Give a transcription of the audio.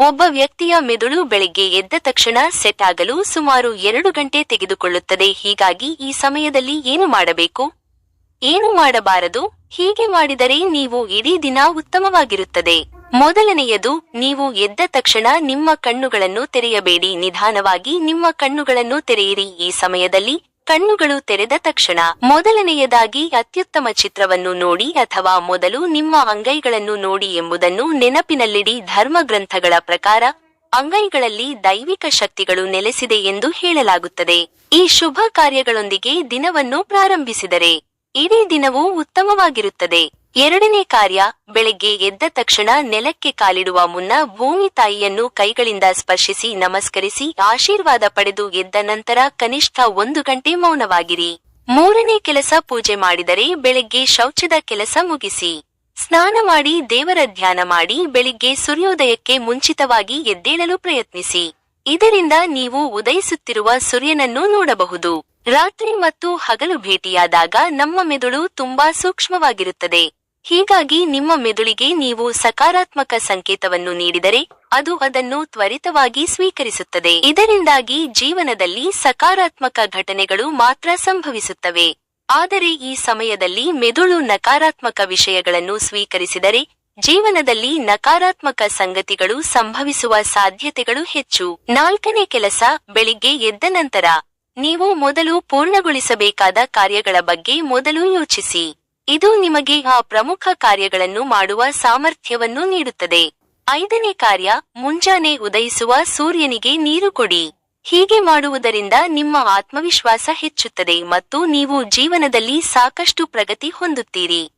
ಒಬ್ಬ ವ್ಯಕ್ತಿಯ ಮೆದುಳು ಬೆಳಿಗ್ಗೆ ಎದ್ದ ತಕ್ಷಣ ಸೆಟ್ ಆಗಲು ಸುಮಾರು ಎರಡು ಗಂಟೆ ತೆಗೆದುಕೊಳ್ಳುತ್ತದೆ. ಹೀಗಾಗಿ ಈ ಸಮಯದಲ್ಲಿ ಏನು ಮಾಡಬೇಕು? ಏನು ಮಾಡಬಾರದು? ಹೀಗೆ ಮಾಡಿದರೆ ನೀವು ಇಡೀ ದಿನ ಉತ್ತಮವಾಗಿರುತ್ತದೆ. ಮೊದಲನೆಯದು, ನೀವು ಎದ್ದ ತಕ್ಷಣ ನಿಮ್ಮ ಕಣ್ಣುಗಳನ್ನು ತೆರೆಯಬೇಡಿ. ನಿಧಾನವಾಗಿ ನಿಮ್ಮ ಕಣ್ಣುಗಳನ್ನು ತೆರೆಯಿರಿ. ಈ ಸಮಯದಲ್ಲಿ ಕಣ್ಣುಗಳು ತೆರೆದ ತಕ್ಷಣ ಮೊದಲನೆಯದಾಗಿ ಅತ್ಯುತ್ತಮ ಚಿತ್ರವನ್ನು ನೋಡಿ ಅಥವಾ ಮೊದಲು ನಿಮ್ಮ ಅಂಗೈಗಳನ್ನು ನೋಡಿ ಎಂಬುದನ್ನು ನೆನಪಿನಲ್ಲಿಡಿ ಧರ್ಮ ಗ್ರಂಥಗಳ ಪ್ರಕಾರ ಅಂಗೈಗಳಲ್ಲಿ ದೈವಿಕ ಶಕ್ತಿಗಳು ನೆಲೆಸಿದೆ ಎಂದು ಹೇಳಲಾಗುತ್ತದೆ. ಈ ಶುಭ ಕಾರ್ಯಗಳೊಂದಿಗೆ ದಿನವನ್ನು ಪ್ರಾರಂಭಿಸಿದರೆ ಇಡೀ ದಿನವೂ ಉತ್ತಮವಾಗಿರುತ್ತದೆ. ಎರಡನೇ ಕಾರ್ಯ, ಬೆಳಗ್ಗೆ ಎದ್ದ ತಕ್ಷಣ ನೆಲಕ್ಕೆ ಕಾಲಿಡುವ ಮುನ್ನ ಭೂಮಿ ತಾಯಿಯನ್ನು ಕೈಗಳಿಂದ ಸ್ಪರ್ಶಿಸಿ ನಮಸ್ಕರಿಸಿ ಆಶೀರ್ವಾದ ಪಡೆದು ಎದ್ದ ನಂತರ ಕನಿಷ್ಠ ಒಂದು ಗಂಟೆ ಮೌನವಾಗಿರಿ. ಮೂರನೇ ಕೆಲಸ ಪೂಜೆ ಮಾಡಿದರೆ ಬೆಳಗ್ಗೆ ಶೌಚದ ಕೆಲಸ ಮುಗಿಸಿ. ಸ್ನಾನ ಮಾಡಿ ದೇವರ ಧ್ಯಾನ ಮಾಡಿ ಬೆಳಿಗ್ಗೆ ಸೂರ್ಯೋದಯಕ್ಕೆ ಮುಂಚಿತವಾಗಿ ಎದ್ದೇಳಲು ಪ್ರಯತ್ನಿಸಿ. ಇದರಿಂದ ನೀವು ಉದಯಿಸುತ್ತಿರುವ ಸೂರ್ಯನನ್ನು ನೋಡಬಹುದು. ರಾತ್ರಿ ಮತ್ತು ಹಗಲು ಭೇಟಿಯಾದಾಗ ನಮ್ಮ ಮೆದುಳು ತುಂಬಾ ಸೂಕ್ಷ್ಮವಾಗಿರುತ್ತದೆ. ಹೀಗಾಗಿ ನಿಮ್ಮ ಮೆದುಳಿಗೆ ನೀವು ಸಕಾರಾತ್ಮಕ ಸಂಕೇತವನ್ನು ನೀಡಿದರೆ ಅದು ಅದನ್ನು ತ್ವರಿತವಾಗಿ ಸ್ವೀಕರಿಸುತ್ತದೆ. ಇದರಿಂದಾಗಿ ಜೀವನದಲ್ಲಿ ಸಕಾರಾತ್ಮಕ ಘಟನೆಗಳು ಮಾತ್ರ ಸಂಭವಿಸುತ್ತವೆ. ಆದರೆ ಈ ಸಮಯದಲ್ಲಿ ಮೆದುಳು ನಕಾರಾತ್ಮಕ ವಿಷಯಗಳನ್ನು ಸ್ವೀಕರಿಸಿದರೆ ಜೀವನದಲ್ಲಿ ನಕಾರಾತ್ಮಕ ಸಂಗತಿಗಳು ಸಂಭವಿಸುವ ಸಾಧ್ಯತೆಗಳು ಹೆಚ್ಚು. ನಾಲ್ಕನೇ ಕೆಲಸ, ಬೆಳಿಗ್ಗೆ ಎದ್ದ ನಂತರ. ನೀವು ಮೊದಲು ಪೂರ್ಣಗೊಳಿಸಬೇಕಾದ ಕಾರ್ಯಗಳ ಬಗ್ಗೆ ಮೊದಲು ಯೋಚಿಸಿ. ಇದು ನಿಮಗೆ ಆ ಪ್ರಮುಖ ಕಾರ್ಯಗಳನ್ನು ಮಾಡುವ ಸಾಮರ್ಥ್ಯವನ್ನು ನೀಡುತ್ತದೆ. ಐದನೇ ಕಾರ್ಯ, ಮುಂಜಾನೆ ಉದಯಿಸುವ ಸೂರ್ಯನಿಗೆ ನೀರು ಕೊಡಿ. ಹೀಗೆ ಮಾಡುವುದರಿಂದ ನಿಮ್ಮ ಆತ್ಮವಿಶ್ವಾಸ ಹೆಚ್ಚುತ್ತದೆ ಮತ್ತು ನೀವು ಜೀವನದಲ್ಲಿ ಸಾಕಷ್ಟು ಪ್ರಗತಿ ಹೊಂದುತ್ತೀರಿ.